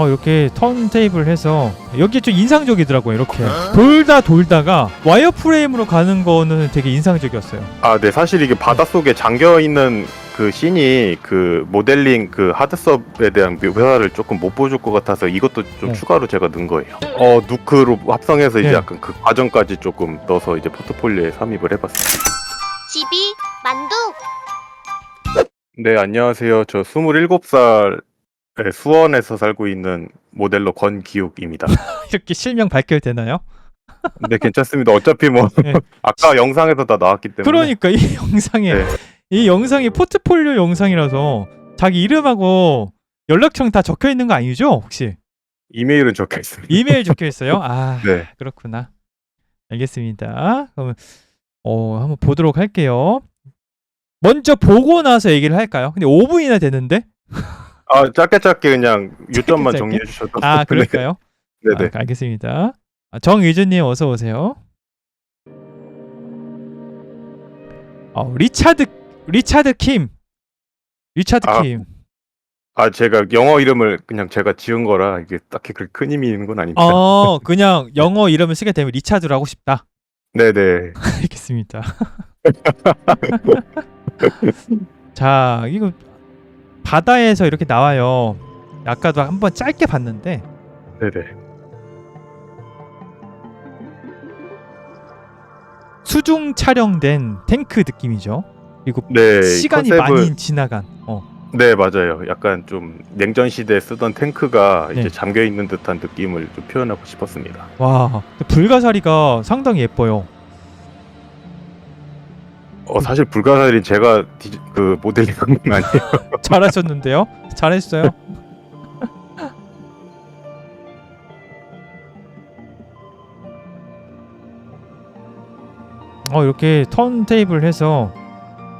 어 이렇게 턴테이블 해서 여기 좀 인상적이더라고요 이렇게 돌다 돌다가 와이어 프레임으로 가는 거는 되게 인상적이었어요 아, 네. 사실 이게 바닷속에 잠겨 있는 그 씬이 그 모델링 그 하드섭에 대한 묘사를 조금 못 보여줄 것 같아서 이것도 좀 네. 추가로 제가 넣은 거예요. 어, 누크로 합성해서 이제 네. 약간 그 과정까지 조금 넣어서 이제 포트폴리오에 삽입을 해봤습니다. 집이 만두 네, 안녕하세요. 저 27살 수원에서 살고 있는 모델러 권기욱입니다. 이렇게 실명 밝혀도 되나요? 네, 괜찮습니다. 어차피 뭐 네. 아까 영상에서 다 나왔기 때문에 그러니까 이 영상에 네. 이 영상이 포트폴리오 영상이라서 자기 이름하고 연락처 다 적혀 있는 거 아니죠 혹시 이메일은 적혀 있습니다. 이메일 적혀 있어요? 아 네. 그렇구나 알겠습니다 그럼 어 한번 보도록 할게요 먼저 보고 나서 얘기를 할까요? 근데 5분이나 되는데 아, 짧게 짧게 그냥 요점만 짧게? 정리해 주셔도 아 그럴까요? 네, 네. 아, 알겠습니다. 아, 정의준님 어서 오세요. 어, 리차드 리차드 킴 리차드 아, 킴. 아, 제가 영어 이름을 그냥 제가 지은 거라 이게 딱히 그렇게 큰 의미 있는 건 아닙니다. 어 그냥 영어 이름을 쓰게 되면 리차드로 하고 싶다. 네, 네. 알겠습니다. 자 이거 바다에서 이렇게 나와요. 아까도 한번 짧게 봤는데 네, 네. 수중 촬영된 탱크 느낌이죠. 그리고 네, 시간이 컨셉을- 많이 지나간. 어. 네, 맞아요. 약간 좀 냉전 시대에 쓰던 탱크가 네. 이제 잠겨 있는 듯한 느낌을 좀 표현하고 싶었습니다. 와 불가사리가 상당히 예뻐요. 어, 사실 불가사리 제가 디, 그 모델링 한 건 아니에요. 잘하셨는데요? 잘했어요. 어 이렇게 턴 테이블 해서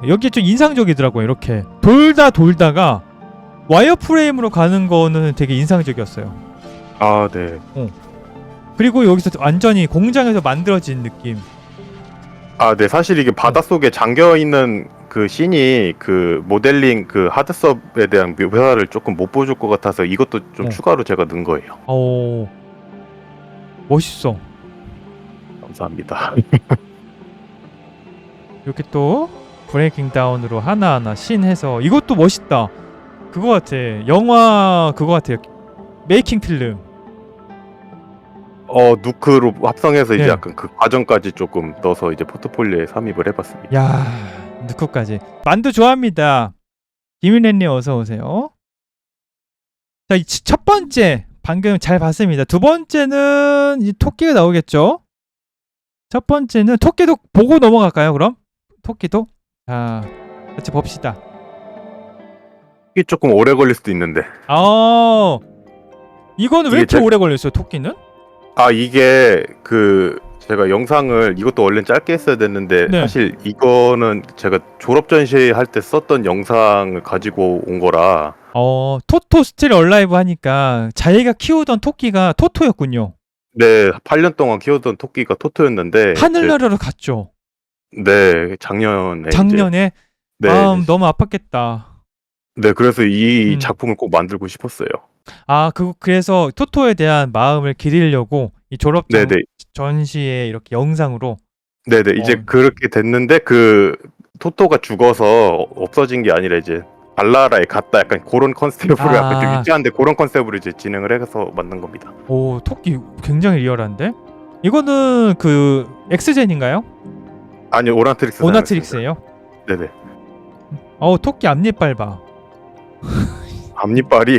여기 좀 인상적이더라고요. 이렇게 돌다 돌다가 와이어 프레임으로 가는 거는 되게 인상적이었어요. 아, 네. 그리고 여기서 완전히 공장에서 만들어진 느낌. 아, 네. 사실 이게 바닷속에 잠겨 있는 그 씬이 그 모델링 그 하드섭에 대한 묘사를 조금 못 보여줄 것 같아서 이것도 좀 어. 추가로 제가 넣은 거예요. 어 멋있어. 감사합니다. 이렇게 또 브레이킹 다운으로 하나하나 신 해서 이것도 멋있다. 그거 같아. 영화 그거 같아요. 메이킹 필름. 어, 누크로 합성해서 이제 네. 약간 그 과정까지 조금 넣어서 이제 포트폴리오에 삽입을 해봤습니다. 야, 누쿠까지. 만두 좋아합니다. 김윤혜님 어서 오세요. 자, 이 첫 번째 방금 잘 봤습니다. 두 번째는 이 토끼가 나오겠죠? 첫 번째는 토끼도 보고 넘어갈까요? 그럼 토끼도 자 같이 봅시다. 이게 조금 오래 걸릴 수도 있는데. 아, 이거는 왜 이게 이렇게 제- 오래 걸렸어요? 토끼는? 아 이게 그 제가 영상을 이것도 원래 짧게 했어야 됐는데 네. 사실 이거는 제가 졸업 전시 할 때 썼던 영상을 가지고 온 거라 어, 토토 스틸 얼라이브 하니까 자기가 키우던 토끼가 토토였군요. 네 8년 동안 키우던 토끼가 토토였는데 하늘나라로 갔죠. 네 작년에 작년에 네, 마음 너무 아팠겠다. 네 그래서 이 음. 작품을 꼭 만들고 싶었어요. 아, 그 그래서 토토에 대한 마음을 기리려고 이 졸업 전, 네네 전시에 이렇게 영상으로 네네 이제 어. 그렇게 됐는데 그 토토가 죽어서 없어진 게 아니라 이제 발라라에 갔다 약간 그런 컨셉으로 아. 약간 좀 유치한데 그런 컨셉으로 이제 진행을 해서 만든 겁니다. 오, 토끼 굉장히 리얼한데? 이거는 그 엑스젠인가요? 아니 오나트릭스 오나트릭스예요? 네네 어, 토끼 앞니 빨 봐. 앞니빨이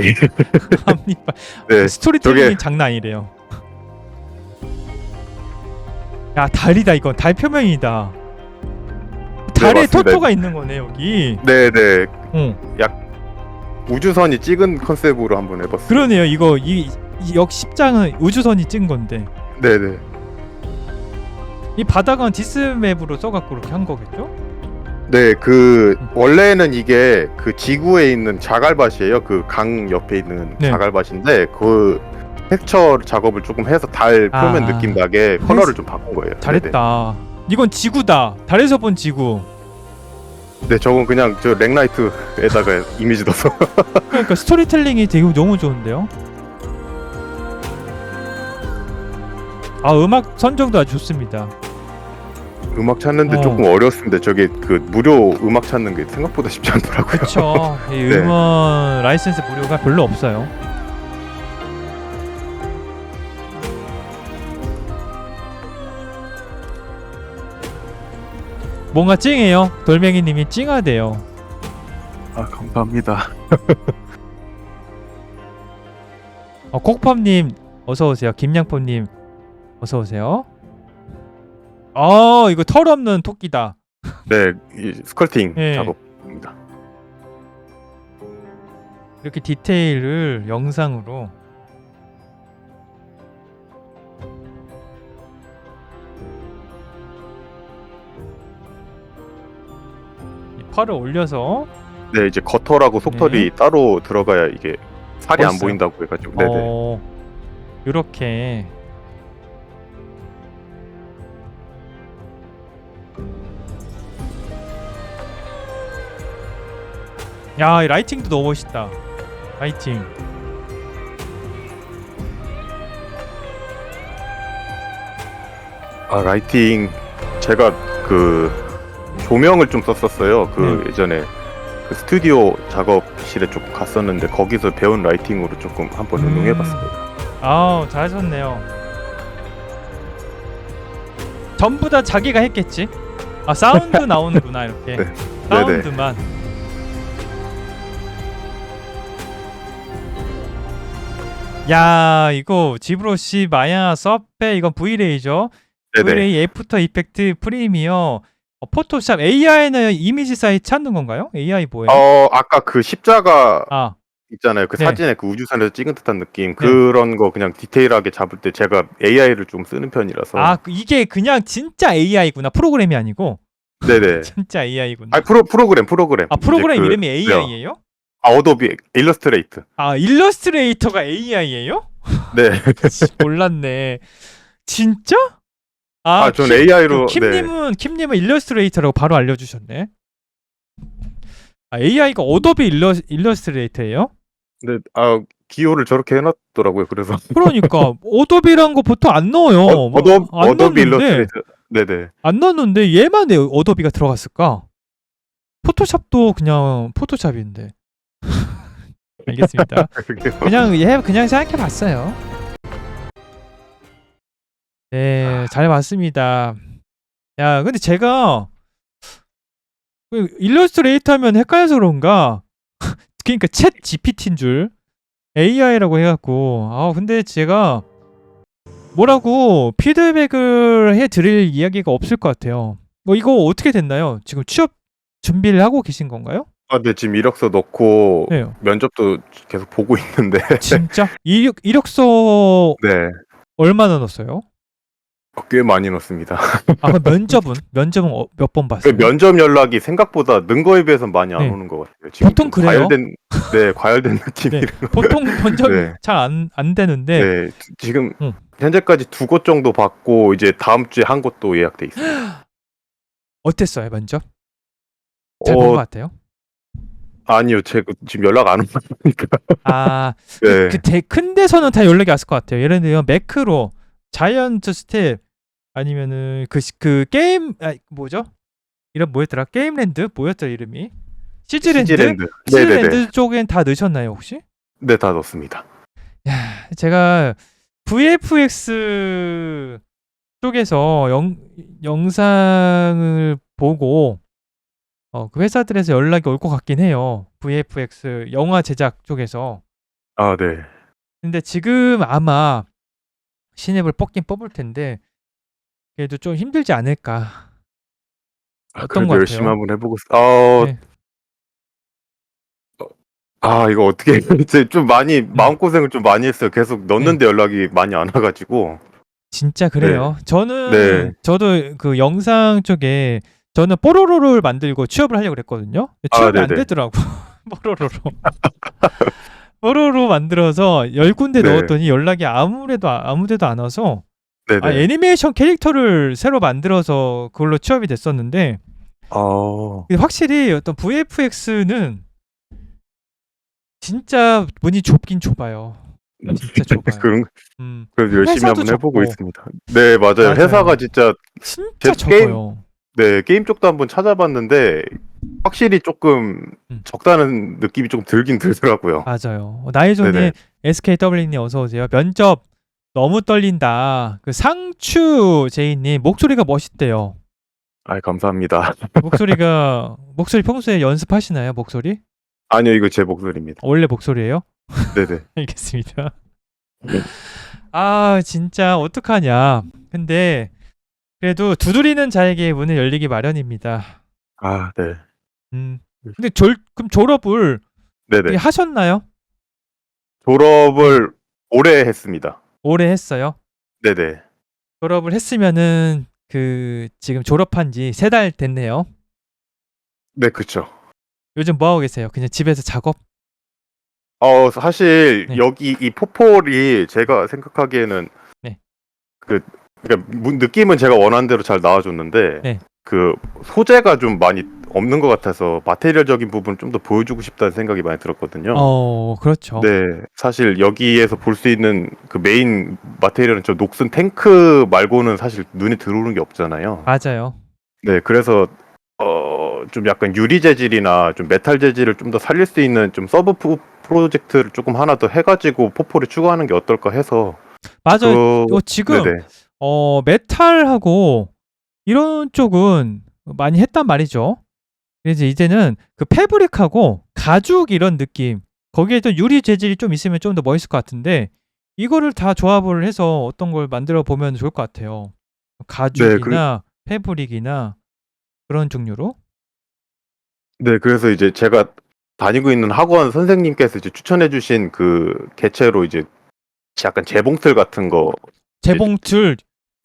앞니빨. 네 스토리텔링이 저게- 장난 아니래요. 야 달이다 이건 달 표면이다. 달에 맞습니다. 토토가 있는 거네 여기. 네네 응. 우주선이 찍은 컨셉으로 한번 해봤어요. 그러네요. 이거 이, 이 역 십장은 우주선이 찍은 건데 네네 이 바닥은 디스맵으로 써갖고 이렇게 한 거겠죠? 네, 그 원래는 이게 그 지구에 있는 자갈밭이에요. 그 강 옆에 있는 네. 자갈밭인데 그 팩처 작업을 조금 해서 달 표면 아. 느낌 나게 컬러를 네. 좀 바꾼 거예요. 잘했다. 이건 지구다. 달에서 본 지구. 네, 저건 그냥 저 렉라이트에다가 이미지 넣어서 그러니까 스토리텔링이 되게 너무 좋은데요. 아 음악 선정도 아주 좋습니다. 음악 찾는데 어. 조금 어려웠습니다. 저게 그 무료 음악 찾는 게 생각보다 쉽지 않더라고요. 그쵸. 이 네. 음원 라이센스 무료가 별로 없어요. 뭔가 찡해요. 돌멩이님이 찡하대요. 아 감사합니다. 어, 콕펌님 어서 오세요. 김양pom님 어서 오세요. 어 이거 털 없는 토끼다. 네, 이 스컬팅 네. 작업입니다. 이렇게 디테일을 영상으로 이 팔을 올려서 네, 이제 거털하고 속털이 따로 들어가야 이게 살이 안 멋있어요. 보인다고 해가지고. 네네. 어 이렇게 야, 이 라이팅도 너무 멋있다. 라이팅. 아 라이팅 제가 그 조명을 좀 썼었어요. 그 네. 예전에 그 스튜디오 작업실에 조금 갔었는데 거기서 배운 라이팅으로 조금 한번 음. 응용해봤습니다. 아우, 잘하셨네요. 전부 다 자기가 했겠지? 아, 사운드 나오는구나, 이렇게. 네. 사운드만. 야, 이거 지브로시 마야 서페 이건 브이레이죠. 네네. V-Ray 애프터 이펙트 프리미어 어, 포토샵 AI는 이미지 사이트 찾는 건가요? AI 뭐예요? 어 아까 그 십자가 아, 있잖아요. 그 네. 사진에 그 우주선에서 찍은 듯한 느낌 그런 거 그냥 디테일하게 잡을 때 제가 AI를 좀 쓰는 편이라서. 아 그- 이게 그냥 진짜 AI구나 프로그램이 아니고 네네. 진짜 AI구나. 아 프로 프로그램 프로그램. 아 프로그램 이제 그- 이름이 AI예요? 아 어도비 일러스트레이트. 아 일러스트레이터가 AI예요? 네. 몰랐네. 진짜? 아, 아, 전 킴- AI로 그 네. 킴님은 킴님은 일러스트레이터라고 바로 알려주셨네. 아, AI가 어도비 일러 일러스트레이터예요? 네. 아 기호를 저렇게 해놨더라고요. 그래서 그러니까 어도비란 거 보통 안 넣어요. 어, 뭐, 어도 안 어도비 넣는데 일러스트레이트. 네네. 안 넣었는데 얘만 왜 어도비가 들어갔을까? 포토샵도 그냥 포토샵인데. 알겠습니다. 그게요. 그냥 얘 그냥 생각해 봤어요. 네, 잘 봤습니다. 야, 근데 제가 그 일러스트레이터 하면 헷갈려서 그런가? 그러니까 챗 GPT인 줄 AI라고 해갖고 아 근데 제가 뭐라고 피드백을 해드릴 이야기가 없을 것 같아요. 뭐 이거 어떻게 됐나요? 지금 취업 준비를 하고 계신 건가요? 아, 네 지금 이력서 넣고 네, 면접도 계속 보고 있는데. 진짜 이력 이력서 네. 얼마나 넣었어요? 어, 꽤 많이 넣습니다. 아 그럼 면접은 면접은 어, 몇번 그 봤어요? 면접 연락이 생각보다 는 거에 비해서 많이 안 네. 오는 것 같아요. 지금 보통 좀 그래요? 과열된 네 과열된 느낌이. 네, 보통 면접 네. 잘 안 안 되는데 네. 지- 지금 응. 현재까지 두 곳 정도 받고 이제 다음 주에 한 곳도 예약돼 있어요. 어땠어요 면접? 잘 본 것 어, 같아요. 아니요, 제가 지금 연락 안 오니까. 아, 네. 그큰 데서는 다 연락이 왔을 것 같아요. 예를 들면 매크로, 자이언트 스텝 아니면은 그, 시- 그 게임 아 뭐죠? 이름 뭐였더라? 게임랜드 뭐였더라 이름이? 시즈랜드? 시즈랜드. 네네네. 시즈랜드 쪽엔 다 넣으셨나요 혹시? 네, 다 넣습니다. 제가 VFX 쪽에서 영, 영상을 보고 어, 그 회사들에서 연락이 올 것 같긴 해요. VFX 영화 제작 쪽에서. 아, 네. 근데 지금 아마 신입을 뽑긴 뽑을 텐데 그래도 좀 힘들지 않을까. 아, 어떤 그래도 것 열심히 같아요? 한번 해보고. 싶- 어, 네. 어, 아, 이거 어떻게 이제 좀 많이 음. 마음 고생을 좀 많이 했어요. 계속 넣는데 연락이 많이 안 와가지고. 진짜 그래요. 저는 네. 저도 그 영상 쪽에 저는 뽀로로를 만들고 취업을 하려고 그랬거든요. 아, 취업이 안 네네. 되더라고. 뽀로로로. 뽀로로 만들어서 열 군데 네. 넣었더니 연락이 아무래도 아무데도 안 와서 네네. 아, 애니메이션 캐릭터를 새로 만들어서 그걸로 취업이 됐었는데 어, 확실히 어떤 VFX는 진짜 문이 좁긴 좁아요. 진짜 좁아요. 그런 음, 그래서 열심히 한번 해보고 적고. 있습니다. 네 맞아요. 맞아요. 회사가 진짜 진짜 제 게임- 적어요. 네 게임 쪽도 한번 찾아봤는데 확실히 조금 음. 적다는 느낌이 좀 들긴 들더라고요. 맞아요. 나이존님 네네. SKW님 어서 오세요. 면접 너무 떨린다. 그 상추 제이님 목소리가 멋있대요. 아 감사합니다. 목소리가 목소리 평소에 연습하시나요? 목소리? 아니요 이거 제 목소리입니다. 원래 목소리예요? 네네. 알겠습니다. 네. 아 진짜 어떡하냐. 근데 그래도 두드리는 자에게 문을 열리기 마련입니다. 아 네. 음. 근데 졸 그럼 졸업을 네네. 하셨나요? 졸업을 올해 했습니다. 올해 했어요. 네네. 졸업을 했으면은 그 지금 졸업한 지 세 달 됐네요. 네 그쵸. 요즘 뭐 하고 계세요? 그냥 집에서 작업? 어 사실 네. 여기 이 포폴이 제가 생각하기에는 네. 그 그러니까 무- 느낌은 제가 원하는 대로 잘 나와줬는데 네. 그 소재가 좀 많이 없는 것 같아서 마테리얼적인 부분 좀 더 보여주고 싶다는 생각이 많이 들었거든요. 어, 그렇죠. 네, 사실 여기에서 볼 수 있는 그 메인 마테리얼은 저 녹슨 탱크 말고는 사실 눈에 들어오는 게 없잖아요. 맞아요. 네, 그래서 어 좀 약간 유리 재질이나 좀 메탈 재질을 좀 더 살릴 수 있는 좀 서브 프- 프로젝트를 조금 하나 더 해가지고 포포를 추가하는 게 어떨까 해서 맞아요. 그- 어, 지금 네네. 어, 메탈하고 이런 쪽은 많이 했단 말이죠. 그래서 이제는 그 패브릭하고 가죽 이런 느낌 거기에 또 유리 재질이 좀 있으면 좀 더 멋있을 것 같은데 이거를 다 조합을 해서 어떤 걸 만들어 보면 좋을 것 같아요. 가죽이나 패브릭이나 그런 종류로. 네, 그래서 이제 제가 다니고 있는 학원 선생님께서 이제 추천해주신 그 개체로 이제 약간 재봉틀 같은 거. 재봉틀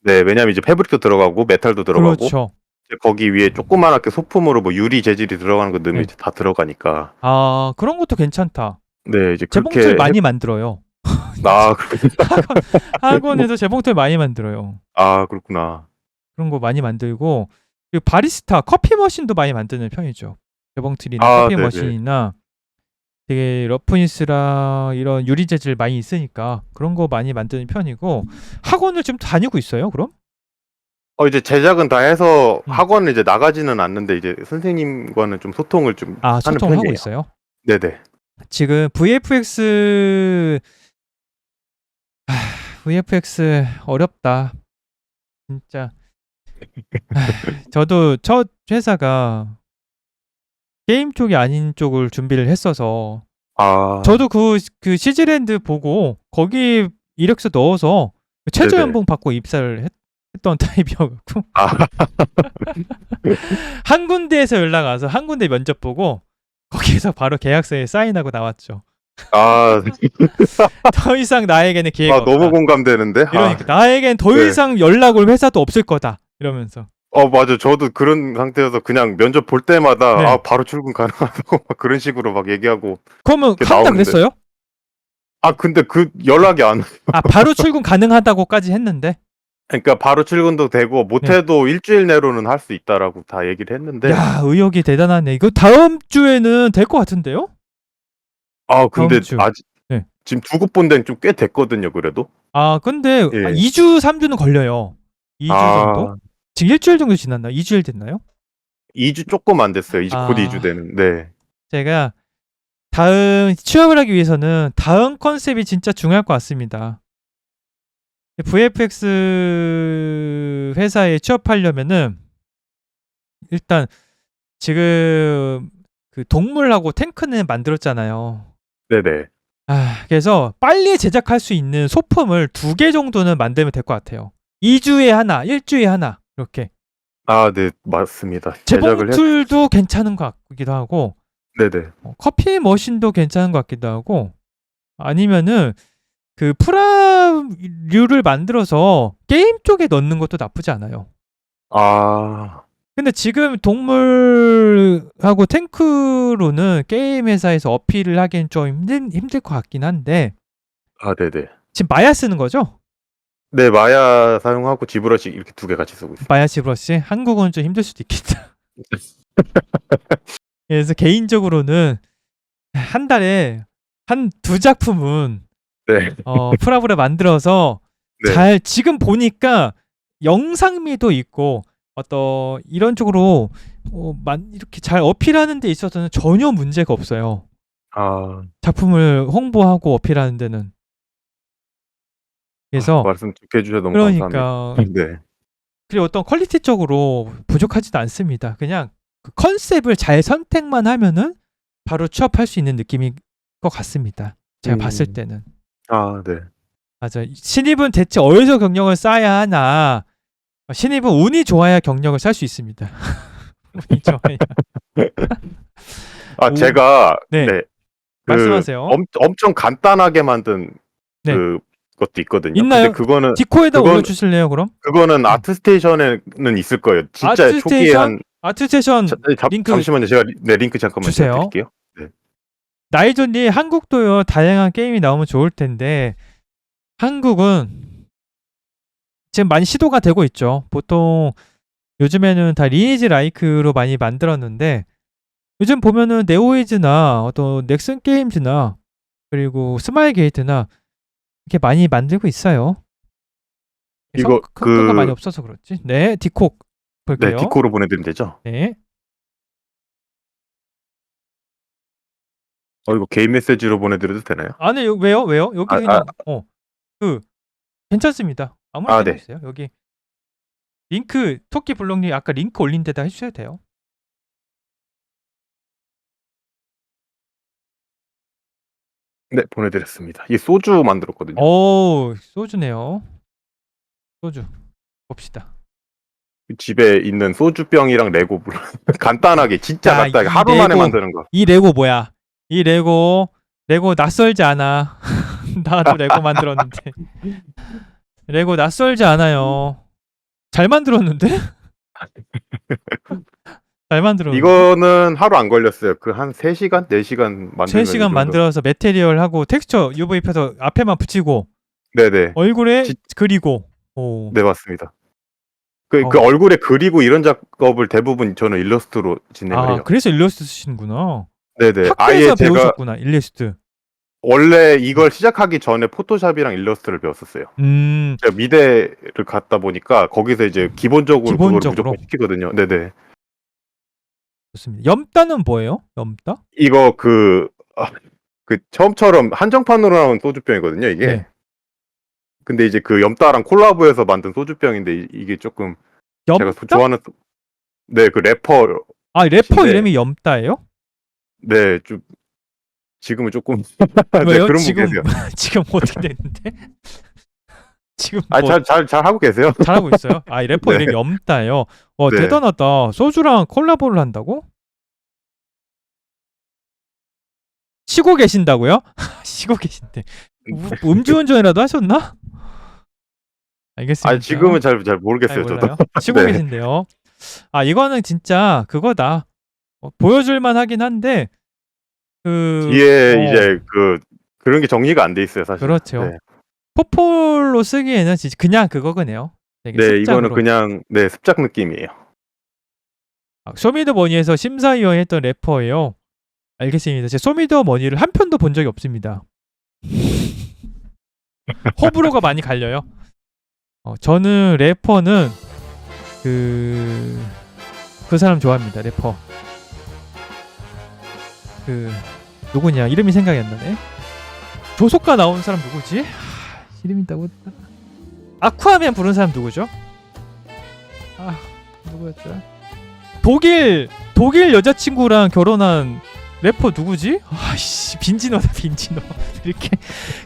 네, 왜냐면 이제 패브릭도 들어가고 메탈도 들어가고 그렇죠. 이제 거기 위에 조그만하게 소품으로 뭐 유리 재질이 들어가는 거 넣으면 네. 이제 다 들어가니까. 아 그런 것도 괜찮다. 네, 이제 그렇게 재봉틀 많이 만들어요. 해- 아, 그렇군요. 학원에서 재봉틀 많이 만들어요. 아, 그렇구나. 그런 거 많이 만들고 그리고 바리스타 커피 머신도 많이 만드는 편이죠. 재봉틀이나 아, 커피 네네. 머신이나 되게 러프니스랑 이런 유리 재질 많이 있으니까 그런 거 많이 만드는 편이고 학원을 좀 다니고 있어요. 그럼? 어 이제 제작은 다 해서 음. 학원을 이제 나가지는 않는데 이제 선생님과는 좀 소통을 좀 아 하는 소통하고 편이에요. 있어요. 네네. 지금 VFX 하, VFX 어렵다. 진짜. 하, 저도 첫 회사가 게임 쪽이 아닌 쪽을 준비를 했어서 아 저도 그, 그 시즈랜드 보고 거기 이력서 넣어서 최저 네네. 연봉 받고 입사를 했, 던 타입이어갖고 아. 한 군데에서 연락 와서 한 군데 면접 보고 거기에서 바로 계약서에 사인하고 나왔죠. 아, 더 이상 나에게는 기회가 아 없다. 너무 공감되는데. 이러니까 나에겐 더 네. 이상 연락 올 회사도 없을 거다. 이러면서 아, 어 맞아. 저도 그런 상태여서 그냥 면접 볼 때마다 네. 아 바로 출근 가능하다고 막 그런 식으로 막 얘기하고. 그러면 한다 나오는데. 그랬어요? 아 근데 그 연락이 안. 아 바로 출근 가능하다고까지 했는데 그러니까 바로 출근도 되고 못해도 일주일 내로는 할 수 있다라고 다 얘기를 했는데. 네. 야 의욕이 대단하네. 이거 다음 주에는 될 것 같은데요? 아 근데 다음 주. 아직 네. 지금 두고 본 데는 좀 꽤 됐거든요. 그래도. 아 근데 예. 2주 3주는 걸려요. 2주 아, 정도? 지금 일주일 정도 지났나? 2주일 됐나요? 2주 조금 안 됐어요. 이제 곧 아. 2주 2주 되는. 네. 제가 다음 취업을 하기 위해서는 다음 컨셉이 진짜 중요할 것 같습니다. VFX 회사에 취업하려면은 일단 지금 그 동물하고 탱크는 만들었잖아요. 네네. 아, 그래서 빨리 제작할 수 있는 소품을 두 개 정도는 만들면 될 것 같아요. 2주에 하나, 1주에 하나 이렇게. 아, 네, 맞습니다. 제작을 해. 재봉틀도 괜찮은 것 같기도 하고 네네. 어, 커피 머신도 괜찮은 것 같기도 하고 아니면은 그 프라류를 만들어서 게임 쪽에 넣는 것도 나쁘지 않아요. 아, 근데 지금 동물하고 탱크로는 게임 회사에서 어필을 하기엔 좀 힘든, 힘들 것 같긴 한데 아, 네네. 지금 마야 쓰는 거죠? 네, 마야 사용하고 지브러시 이렇게 두 개 같이 쓰고 있어요. 마야 지브러시 한국어는 좀 힘들 수도 있겠다. 그래서 개인적으로는 한 달에 한 두 작품은 네. 어, 프라브를 만들어서 네. 잘 지금 보니까 영상미도 있고 어떤 이런 쪽으로 어, 만, 이렇게 잘 어필하는 데 있어서는 전혀 문제가 없어요. 아, 작품을 홍보하고 어필하는 데는. 그래서 말씀 좋게 해주셔서 너무 감사합니다. 그러니까 네. 그리고 어떤 퀄리티적으로 부족하지도 않습니다. 그냥 그 컨셉을 잘 선택만 하면은 바로 취업할 수 있는 느낌인 것 같습니다. 제가 음. 봤을 때는. 아, 네. 맞아. 신입은 대체 어디서 경력을 쌓아야 하나? 신입은 운이 좋아야 경력을 쌓을 수 있습니다. 운이 좋아야. 아, 오. 제가 네. 네. 그 말씀하세요. 엄, 엄청 간단하게 만든 네. 그 것도 있거든요. 있나요? 근데 그거는 디코에다 그건- 올려주실래요, 그럼? 그거는 아트스테이션에는 있을 거예요. 진짜 초기에 아트스테이션? 한 아트스테이션 자, 잠- 링크 잠시만요. 제가 리- 네 링크 잠깐만 주세요. 제가 드릴게요. 나이존님 한국도요 다양한 게임이 나오면 좋을 텐데 한국은 지금 많이 시도가 되고 있죠. 보통 요즘에는 다 리니지 라이크로 많이 만들었는데 요즘 보면은 네오이즈나 어떤 넥슨 게임즈나 그리고 스마일 게이트나 이렇게 많이 만들고 있어요. 이거 그- 많이 없어서 그렇지. 네, 디콕 볼게요. 네, 디코로 보내드리면 되죠. 네. 어 이거 개인 메시지로 보내드려도 되나요? 아, 네, 요- 왜요? 왜요? 여기 아, 그냥 어. 그 괜찮습니다. 아무나 아, 아, 네. 해주세요. 여기 링크 토끼 블록님 아까 링크 올린 데다 해주셔도 돼요. 네, 보내드렸습니다. 이 소주 만들었거든요. 오, 소주네요. 소주 봅시다. 집에 있는 소주병이랑 레고 물 간단하게 진짜 야, 간단하게 이 하루 만에 레고- 만드는 거. 이 레고 뭐야? 이 레고 레고 낯설지 않아. 나도 레고 만들었는데 레고 낯설지 않아요. 잘 만들었는데? 잘 만들었는데? 이거는 하루 안 걸렸어요. 그 한 3시간, 4시간 만들면 3시간 만들어서 메테리얼 하고 텍스처 UV 펴서 앞에만 붙이고 네네. 얼굴에 지- 그리고 오. 네, 맞습니다. 그, 어. 그 얼굴에 그리고 이런 작업을 대부분 저는 일러스트로 진행을 아 해요. 그래서 일러스트 쓰시는구나 네네. 학교에서 아예 제가 배우셨구나 일러스트 원래 이걸 시작하기 전에 포토샵이랑 일러스트를 배웠었어요. 음 제가 미대를 갔다 보니까 거기서 이제 기본적으로, 기본적으로? 그걸 무조건 시키거든요. 네네. 좋습니다 염따는 뭐예요 염따 이거 그, 아, 그 처음처럼 한정판으로 나온 소주병이거든요, 이게. 네. 근데 이제 그 염따랑 콜라보해서 만든 소주병인데 이- 이게 조금 제가 소- 염따 좋아하는 소- 네, 그 래퍼 아 래퍼 네. 이름이 염따예요 네, 좀 지금은 조금 네, 왜요 그런 분 지금 계세요. 지금 어떻게 됐는데 지금 아, 뭐잘잘잘 하고 계세요. 잘하고 있어요 아 이 래퍼 네. 이름이 염따예요 어 네. 대단하다 소주랑 콜라보를 한다고 쉬고 계신다고요 쉬고 계신데 우- 음주운전이라도 하셨나? 알겠습니다. 아, 지금은 잘 잘 모르겠어요, 잘 저도. 몰라요. 쉬고 네. 계신데요. 아 이거는 진짜 그거다. 어, 보여줄만 하긴 한데 그 뒤에 어. 이제 그 그런 게 정리가 안 돼 있어요, 사실. 그렇죠. 네, 포폴로 쓰기에는 진짜 그냥 그거네요. 되게 네 습작으로. 이거는 그냥 네 습작 느낌이에요. 아, 쇼미더머니에서 심사위원 했던 래퍼예요. 알겠습니다. 제가 쇼미더머니를 한 편도 본 적이 없습니다. 호불호가 많이 갈려요. 어, 저는 래퍼는 그, 그 사람 좋아합니다. 래퍼. 그, 누구냐? 이름이 생각이 안 나네. 조속가 나온 사람 누구지? 나고 아쿠아맨 부른 사람 누구죠? 아, 누구였더라? 독일 독일 여자친구랑 결혼한 래퍼 누구지? 아씨 빈지노다 빈지노 이렇게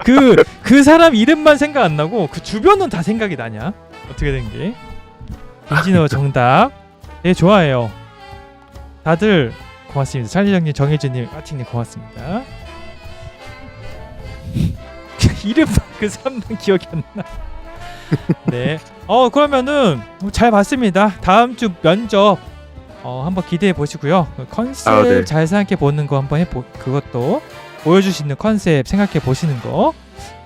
그그 사람 이름만 생각 안 나고 그 주변은 다 생각이 나냐? 어떻게 된 게? 빈지노 정답. 네 좋아해요. 다들 고맙습니다. 찰리장님, 정혜진님, 까팅님 고맙습니다. 이름만 그 사람만 기억이 안 나. 네. 어 그러면은 잘 봤습니다. 다음 주 면접 어 한번 기대해 보시고요. 그 컨셉 아, 네. 잘 생각해 보는 거 한번 해보 그것도 보여줄 수 있는 컨셉 생각해 보시는 거.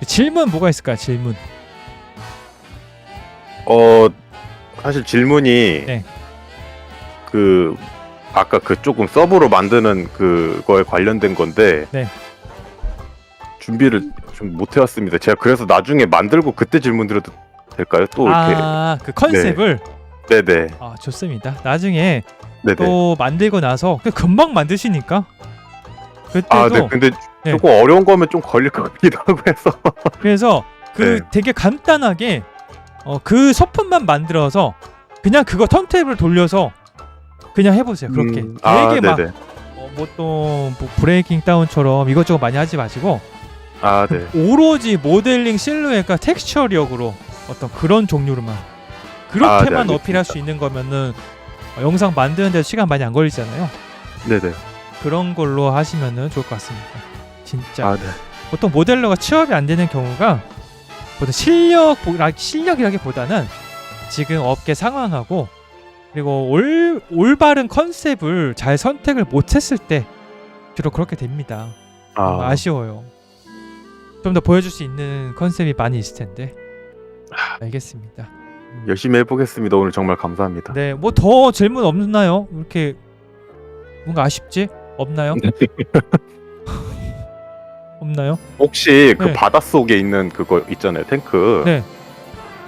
질문 뭐가 있을까요? 질문. 어 사실 질문이 네. 그 아까 그 조금 서브로 만드는 그거에 관련된 건데 네. 준비를 좀 못 해왔습니다. 제가 그래서 나중에 만들고 그때 질문 드려도 될까요? 또 이렇게 아, 그 컨셉을 네네 아, 좋습니다. 나중에 네네. 또 만들고 나서 그 금방 만드시니까 그때도 아, 네. 근데 네. 조금 어려운 거면 좀 걸릴 것 같기도 하고 해서. 그래서 그 네. 되게 간단하게 어, 그 소품만 만들어서 그냥 그거 턴테이블 돌려서 그냥 해보세요. 그렇게 음, 아, 되게 막 네네. 어, 뭐또 뭐 브레이킹 다운처럼 이것저것 많이 하지 마시고 아, 네. 오로지 모델링 실루엣과 텍스처력으로 어떤 그런 종류로만 아, 네, 그렇게만. 어필할 수 있는 거면은 어, 영상 만드는데 시간 많이 안 걸리잖아요. 네네. 그런 걸로 하시면은 좋을 것 같습니다. 진짜 아, 네. 보통 모델러가 취업이 안 되는 경우가 보통 실력 실력이라기보다는 지금 업계 상황하고 그리고 올 올바른 컨셉을 잘 선택을 못했을 때 주로 그렇게 됩니다. 아, 아, 아쉬워요. 좀 더 보여줄 수 있는 컨셉이 많이 있을 텐데. 알겠습니다. 열심히 해보겠습니다. 오늘 정말 감사합니다. 네, 뭐 더 질문 없나요? 이렇게 뭔가 아쉽지? 없나요? 네. 없나요? 혹시 그 네. 바닷속에 있는 그거 있잖아요. 탱크. 네.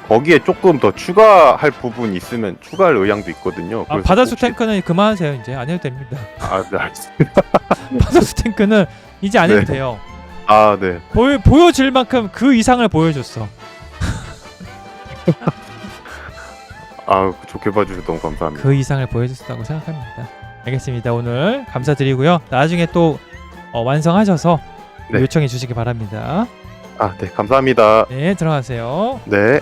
거기에 조금 더 추가할 부분 있으면 추가할 의향도 있거든요. 아, 그래서 바다수 혹시- 탱크는 그만하세요. 이제 안 해도 됩니다. 아, 네, 알겠습니다. 바다수 탱크는 이제 안 해도 네. 돼요. 아, 네. 보여 보여질 만큼 그 이상을 보여줬어. 아, 좋게 봐주셔서 너무 감사합니다. 그 이상을 보여줬다고 생각합니다. 알겠습니다. 오늘 감사드리고요. 나중에 또 어, 완성하셔서 네. 요청해 주시기 바랍니다. 아, 네, 감사합니다. 네, 들어가세요. 네.